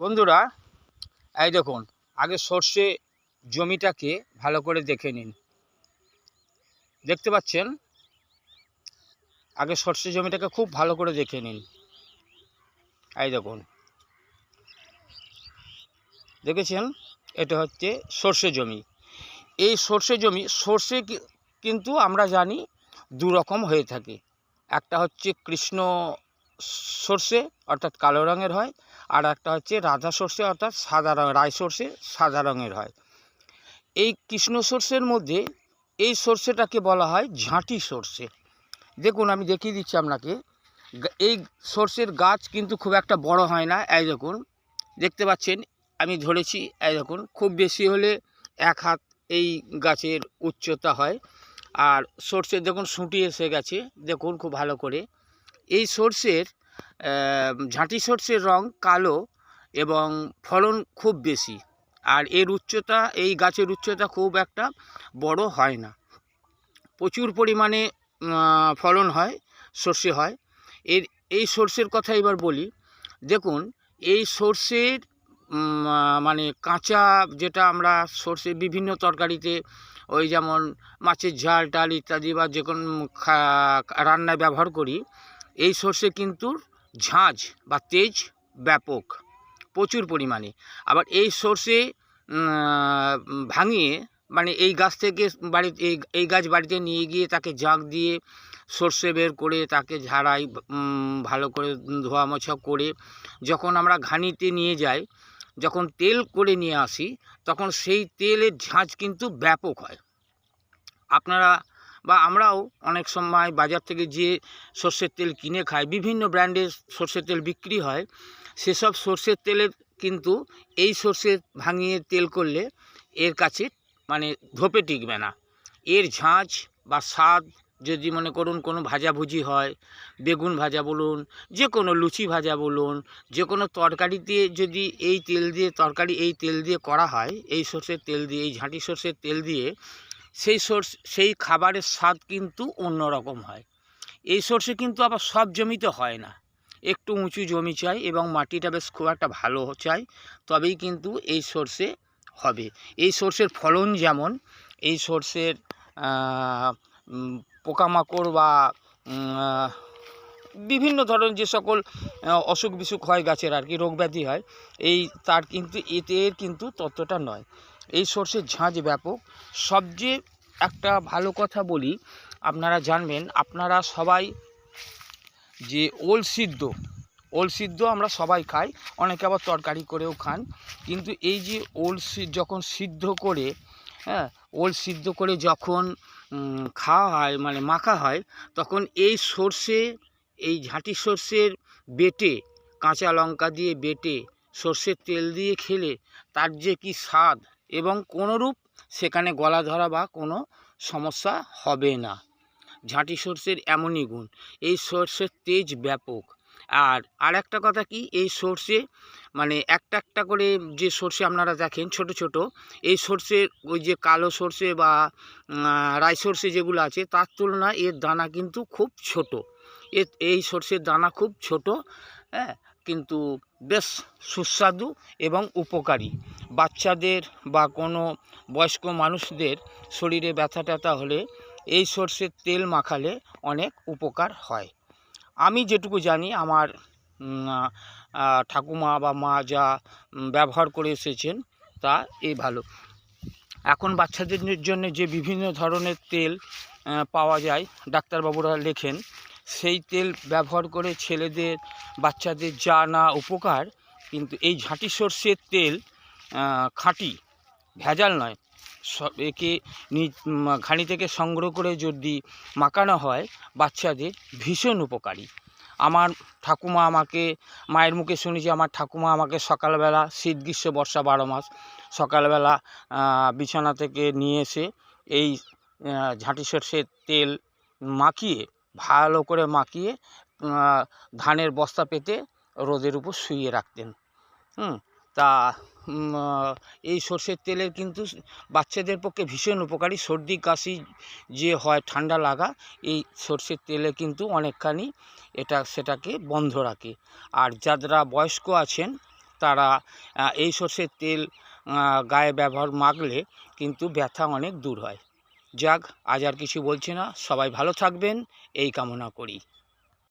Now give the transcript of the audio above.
বন্ধুরা, এই দেখুন, আগে সর্ষে জমিটাকে ভালো করে দেখে নিন। দেখতে পাচ্ছেন? আগে সর্ষে জমিটাকে খুব ভালো করে দেখে নিন। এই দেখুন। দেখেছেন? এটা হচ্ছে সর্ষে জমি। এই সর্ষে জমি, সর্ষে কিন্তু আমরা জানি দু রকম হয়ে থাকে। একটা হচ্ছে কৃষ্ণ সর্ষে, অর্থাৎ কালো রঙের হয় আর একটা হচ্ছে রাধা সর্ষে, অর্থাৎ সাদা রঙ রায় সর্ষে সাদা রঙের হয়। এই কৃষ্ণ সর্ষের মধ্যে এই সর্ষেটাকে বলা হয় ঝাঁটি সর্ষে। দেখুন, আমি দেখিয়ে দিচ্ছি আপনাকে। এই সর্ষের গাছ কিন্তু খুব একটা বড় হয় না। এই দেখুন, দেখতে পাচ্ছেন, আমি ধরেছি, এই দেখুন, খুব বেশি হলে এক হাত এই গাছের উচ্চতা হয়। আর সর্ষের দেখুন শুঁটি এসে গেছে, দেখুন খুব ভালো করে। এই সর্ষের ঝাঁটি সর্ষের রং কালো এবং ফলন খুব বেশি। আর এর উচ্চতা, এই গাছের উচ্চতা খুব একটা বড় হয় না। প্রচুর পরিমাণে ফলন হয়, সর্ষে হয়। এর, এই সর্ষের কথা এবার বলি। দেখুন, এই সর্ষের মানে কাঁচা যেটা আমরা সর্ষে বিভিন্ন তরকারিতে, ওই যেমন মাছের ঝাল টাল ইত্যাদি বা যে কোনো রান্নায় ব্যবহার করি, এই সর্ষে কিন্তু ঝাঁঝ বা তেজ ব্যাপক, প্রচুর পরিমাণে। আবার এই সর্ষে ভাঙিয়ে মানে এই গাছ থেকে বাড়ি এই এই গাছ বাড়িতে নিয়ে গিয়ে তাকে জাঁক দিয়ে সর্ষে বের করে তাকে ঝাড়াই ভালো করে ধোয়া মোছা করে যখন আমরা ঘানিতে নিয়ে যাই, যখন তেল করে নিয়ে আসি, তখন সেই তেলের ঝাঁঝ কিন্তু ব্যাপক হয়। আপনারা বা আমরাও অনেক সময় বাজার থেকে যে সর্ষের তেল কিনে খাই, বিভিন্ন ব্র্যান্ডের সর্ষের তেল বিক্রি হয়, সেসব সর্ষের তেলের কিন্তু এই সর্ষে ভাঙিয়ে তেল করলে এর কাছে মানে ধোপে টিকবে না। এর ঝাঁঝ বা স্বাদ যদি মনে করুন কোনো ভাজাভুজি হয়, বেগুন ভাজা বলুন, যে কোনো লুচি ভাজা বলুন, যে কোনো তরকারিতে যদি এই তেল দিয়ে, তরকারি এই তেল দিয়ে করা হয়, এই সর্ষের তেল দিয়ে, এই ঝাঁটি সর্ষের তেল দিয়ে সেই সর্ষে, সেই খাবারের স্বাদ কিন্তু অন্যরকম হয়। এই সর্ষে কিন্তু আবার সব জমিতে হয় না। একটু উঁচু জমি চাই এবং মাটিটা বেশ খুব একটা ভালো চাই, তবেই কিন্তু এই সর্ষে হবে। এই সর্ষের ফলন যেমন, এই সর্ষের পোকামাকড় বা বিভিন্ন ধরনের যে সকল অসুখ বিসুখ হয় গাছের আর কি রোগ ব্যাধি হয়, এই তার কিন্তু, এতে কিন্তু ততটা নয়। এই সর্ষের ঝাঁঝ ব্যাপক। সবচেয়ে একটা ভালো কথা বলি, আপনারা জানবেন, আপনারা সবাই যে ওল সিদ্ধ ওল সিদ্ধ আমরা সবাই খাই, অনেকে আবার তরকারি করেও খান, কিন্তু এই যে ওল যখন সিদ্ধ করে হ্যাঁ ওল সিদ্ধ করে যখন খাওয়া হয় মানে মাখা হয়, তখন এই সর্ষে এই ঝাঁটি সর্ষের বেটে, কাঁচা লঙ্কা দিয়ে বেটে, সর্ষের তেল দিয়ে খেলে, তার যে কি স্বাদ এবং কোনোরূপ সেখানে গলা ধরা বা কোনো সমস্যা হবে না। ঝাঁটি সর্ষের এমনই গুণ। এই সর্ষের তেজ ব্যাপক। আর আর একটা কথা কি? এই সর্ষে মানে একটা একটা করে যে সর্ষে আপনারা দেখেন ছোট ছোট, এই সর্ষের ওই যে কালো সর্ষে বা রাই সর্ষে যেগুলো আছে তার তুলনায় এর দানা কিন্তু খুব ছোট। এর, এই সর্ষের দানা খুব ছোট হ্যাঁ? কিন্তু বেশ সুস্বাদু এবং উপকারী। বাচ্চাদের বা কোনো বয়স্ক মানুষদের শরীরে ব্যথা ট্যাথা হলে এই সর্ষের তেল মাখালে অনেক উপকার হয়। আমি যেটুকু জানি, আমার ঠাকুমা বা মা যা ব্যবহার করে এসেছেন, তা এই ভালো। এখন বাচ্চাদের জন্য যে বিভিন্ন ধরনের তেল পাওয়া যায়, ডাক্তারবাবুরা লেখেন সেই তেল ব্যবহার করে ছেলেদের, বাচ্চাদের যা না উপকার, কিন্তু এই ঝাঁটি সর্ষের তেল খাঁটি, ভেজাল নয়। সব একে ঘানি থেকে সংগ্রহ করে যদি মাখানো হয়, বাচ্চাদের ভীষণ উপকারী। আমার ঠাকুমা আমাকে, মায়ের মুখে শুনেছি, আমার ঠাকুমা আমাকে সকালবেলা, শীত গ্রীষ্ম, বর্ষা বারো মাস, সকালবেলা বিছানা থেকে নিয়ে এসে এই ঝাঁটি সর্ষের তেল মাখিয়ে ভালো করে মাখিয়ে ধানের বস্তা পেতে রোদের উপর শুইয়ে রাখতেন। হুম, তা এই সর্ষের তেলের কিন্তু বাচ্চাদের পক্ষে ভীষণ উপকারী। সর্দি, কাশি যে হয়, ঠান্ডা লাগা, এই সর্ষের তেলে কিন্তু অনেকখানি এটা, সেটাকে বন্ধ রাখে। আর যারা বয়স্ক আছেন, তারা এই সর্ষের তেল গায়ে ব্যবহার মাখলে কিন্তু ব্যথা অনেক দূর হয়। যাক আজ আর কিছু বলছি না। সবাই ভালো থাকবেন এই কামনা করি।